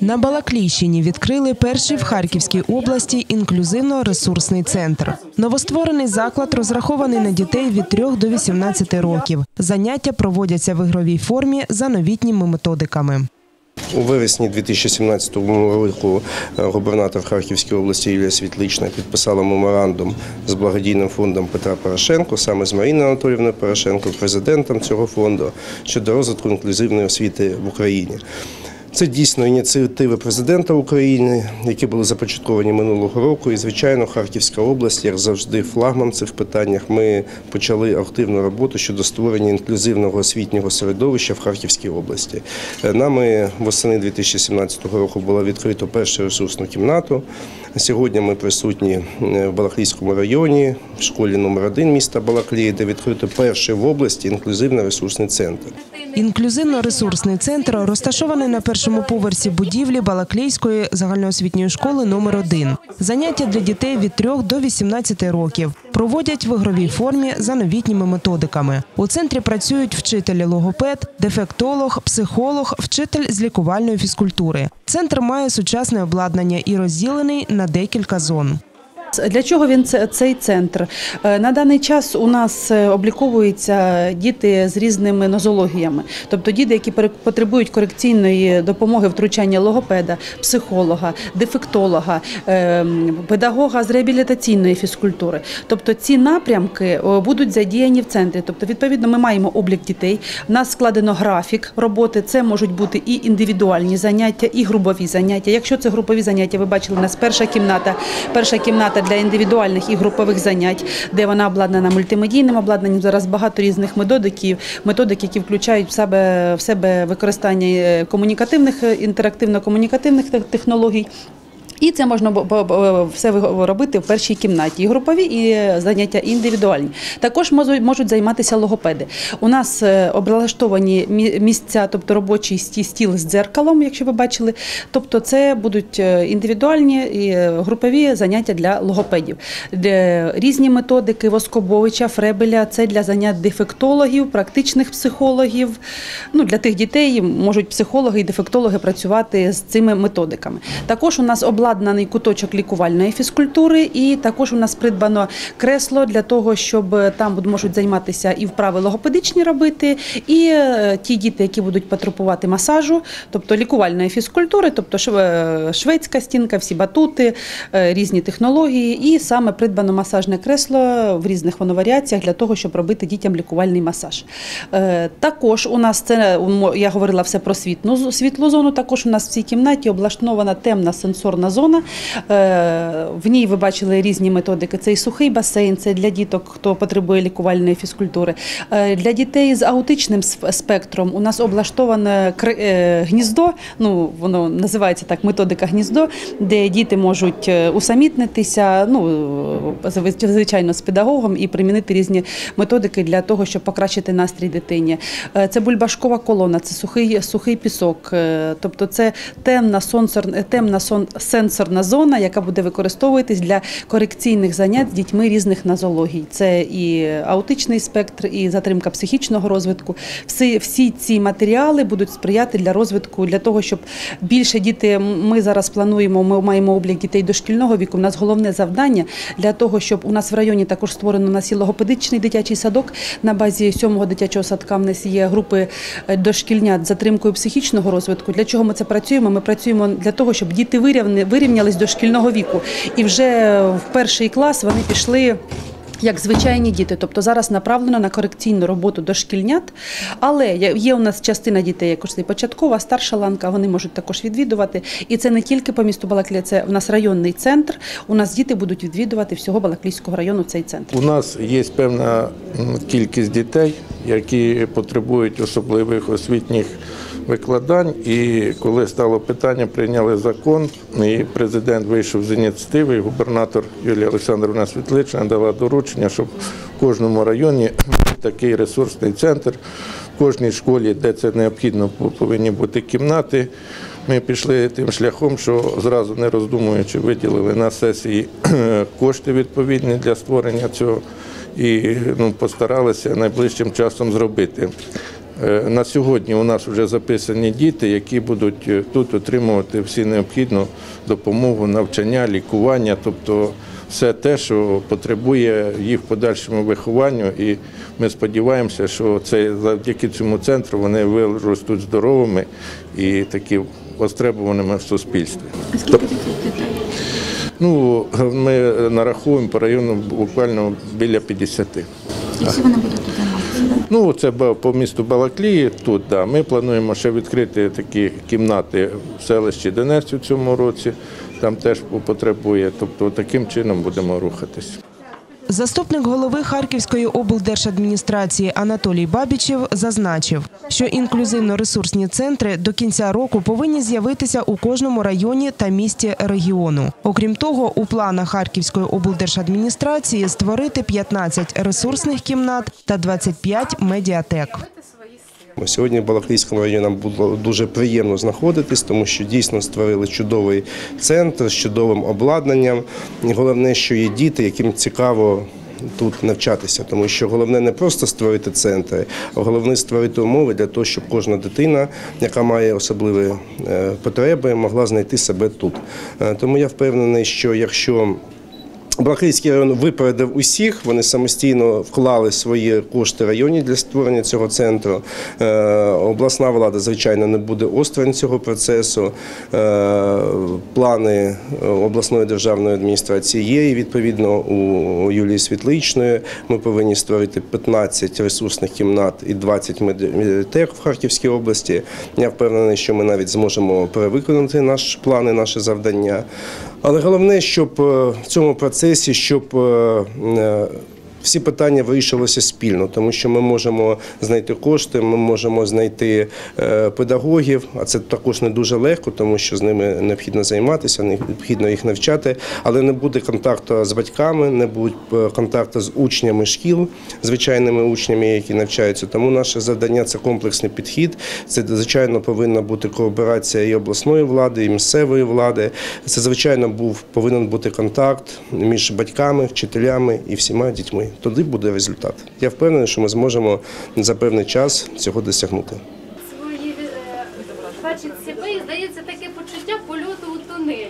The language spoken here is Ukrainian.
На Балаклійщині відкрили перший в Харківській області інклюзивно-ресурсний центр. Новостворений заклад розрахований на дітей від 3 до 18 років. Заняття проводяться в ігровій формі за новітніми методиками. У вересні 2017 року е, губернатор Харківської області Юлія Світлична підписала меморандум з благодійним фондом Петра Порошенко, саме з Маріною Анатоліївною Порошенко, президентом цього фонду щодо розвитку інклюзивної освіти в Україні. Це дійсно ініціативи президента України, які були започатковані минулого року. І, звичайно, Харківська область, як завжди, флагман цих питаннях. Ми почали активну роботу щодо створення інклюзивного освітнього середовища в Харківській області. Е, Нами восени 2017 року було відкрито першу ресурсну кімнату. Сьогодні ми присутні е, в Балаклійському районі, в школі номер 1 міста Балаклії, де відкрито перший в області інклюзивно-ресурсний центр. Інклюзивно-ресурсний центр розташований на першому поверсі будівлі Балаклійської загальноосвітньої школи номер 1 Заняття для дітей від 3 до 18 років проводять в ігровій формі за новітніми методиками. У центрі працюють вчителі логопед, дефектолог, психолог, вчитель з лікувальної фізкультури. Центр має сучасне обладнання і розділений на декілька зон. Для чого він цей центр? Е, На даний час у нас е, обліковуються діти з різними нозологіями, тобто діти, які потребують корекційної допомоги втручання логопеда, психолога, дефектолога, е, педагога з реабілітаційної фізкультури. Тобто ці напрямки будуть задіяні в центрі. Тобто, відповідно, ми маємо облік дітей. У нас складено графік роботи. Це можуть бути і індивідуальні заняття, і групові заняття. Якщо це групові заняття, ви бачили, у нас перша кімната, перша кімната для індивідуальних і групових занять, де вона обладнана мультимедійним обладнанням. Зараз багато різних методиків, методик, які включають в себе в себе використання е, комунікативних е, інтерактивно-комунікативних тех- технологій. І це можна все робити в першій кімнаті. І групові, і е, заняття індивідуальні. Також можуть, займатися логопеди. У нас е, облаштовані місця, тобто робочий стіл з дзеркалом, якщо ви бачили. Тобто це будуть е, індивідуальні і групові заняття для логопедів. Різні методики Воскобовича, Фребеля це для занять дефектологів, практичних психологів. Ну, для тих дітей можуть психологи і дефектологи працювати з цими методиками. Також у нас обладнаний куточок лікувальної фізкультури, і також у нас придбано кресло для того, щоб там можуть займатися і вправи логопедичні робити, і е, ті діти, які будуть потребувати масажу, тобто лікувальної фізкультури, тобто шведська стінка, всі батути, е, різні технології, і саме придбано масажне кресло в різних воно варіаціях для того, щоб робити дітям лікувальний масаж. Е, Також у нас це я говорила все про світлу, світлу зону. Також у нас в цій кімнаті облаштована темна сенсорна зона. Е, В ній ви бачили різні методики. Це і сухий басейн, це для діток, хто потребує лікувальної фізкультури. Е, Для дітей з аутичним спектром у нас облаштоване е, гніздо. Ну воно називається так методика гніздо, де діти можуть усамітнитися. Ну звичайно, з педагогом і примінити різні методики для того, щоб покращити настрій дитині. Це бульбашкова колона, це сухий, сухий пісок. Тобто це темна, сонсор, темна сон, сенсорна зона, яка буде використовуватись для корекційних занять з дітьми різних нозологій. Це і аутичний спектр, і затримка психічного розвитку. Всі, всі ці матеріали будуть сприяти для розвитку, для того, щоб більше діти. Ми зараз плануємо, ми маємо облік дітей дошкільного віку. У нас головне завдання для того, щоб у нас в районі також створено у нас логопедичний дитячий садок. На базі сьомого дитячого садка в нас є групи е, дошкільнят з затримкою психічного розвитку. Для чого ми це працюємо? Ми працюємо для того, щоб діти вирівня- вирівнялись до шкільного віку. І вже в перший клас вони пішли. Як звичайні діти, тобто зараз направлено на корекційну роботу дошкільнят, але є- у нас частина дітей, якось початкова, старша ланка, вони можуть також відвідувати. І це не тільки по місту Балаклія, це у нас районний центр. У нас діти будуть відвідувати всього Балаклійського району цей центр. У нас є певна кількість дітей, які потребують особливих освітніх викладань. І коли стало питання, прийняли закон, і президент вийшов з ініціативи, і губернатор Юлія Олександрівна Світлична дала доручення, щоб в кожному районі такий ресурсний центр. В кожній школі, де це необхідно, повинні бути кімнати. Ми пішли тим шляхом, що зразу не роздумуючи, виділили на сесії кошти відповідні для створення цього і ну, постаралися найближчим часом зробити. Е, На сьогодні у нас вже записані діти, які будуть е, тут отримувати всі необхідну допомогу, навчання, лікування, тобто все те, що потребує їх подальшому вихованню. І ми сподіваємося, що це завдяки цьому центру вони виростуть здоровими і такі востребуваними в суспільстві. Ну, ми нараховуємо по району буквально біля 50. І всі вони будуть да? Ну, це по місту Балаклії. Тут да. Ми плануємо ще відкрити такі кімнати в селищі Донець у цьому році. Там теж потребує. Тобто таким чином будемо рухатись. Заступник голови Харківської облдержадміністрації Анатолій Бабічев зазначив, що інклюзивно-ресурсні центри до кінця року повинні з'явитися у кожному районі та місті регіону. Окрім того, у планах Харківської облдержадміністрації створити 15 ресурсних кімнат та 25 медіатек. Сьогодні в Балаклійському районі нам було дуже приємно знаходитись, тому що дійсно створили чудовий центр з чудовим обладнанням. Головне, що є діти, яким цікаво. Тут навчатися, тому що головне не просто створити центри, а головне створити умови для того, щоб кожна дитина, яка має особливі е, потреби, могла знайти себе тут. Е, Тому я впевнений, що якщо Балаклійський район випередив усіх. Вони самостійно вклали свої кошти районі для створення цього центру. Е, Обласна влада, звичайно, не буде осторонь цього процесу. Е, Плани е, обласної державної адміністрації є. І відповідно у Юлії Світличної ми повинні створити 15 ресурсних кімнат і 20 медіатек в Харківській області. Я впевнений, що ми навіть зможемо перевиконати наші плани, наше завдання. Але головне, щоб в цьому процесі, щоб е, е, всі питання вирішилися спільно, тому що ми можемо знайти кошти, ми можемо знайти е, педагогів, а це також не дуже легко, тому що з ними необхідно займатися, необхідно їх навчати, але не буде контакту з батьками, не буде е, контакту з учнями шкіл, звичайними учнями, які навчаються. Тому наше завдання це комплексний підхід. Це звичайно повинна бути кооперація і обласної влади, і місцевої влади. Це звичайно був повинен бути контакт між батьками, вчителями і всіма дітьми. Тоді буде результат. Я впевнений, що ми зможемо за певний час цього досягнути. свої е, бачить себе і здається таке почуття польоту у тунелі.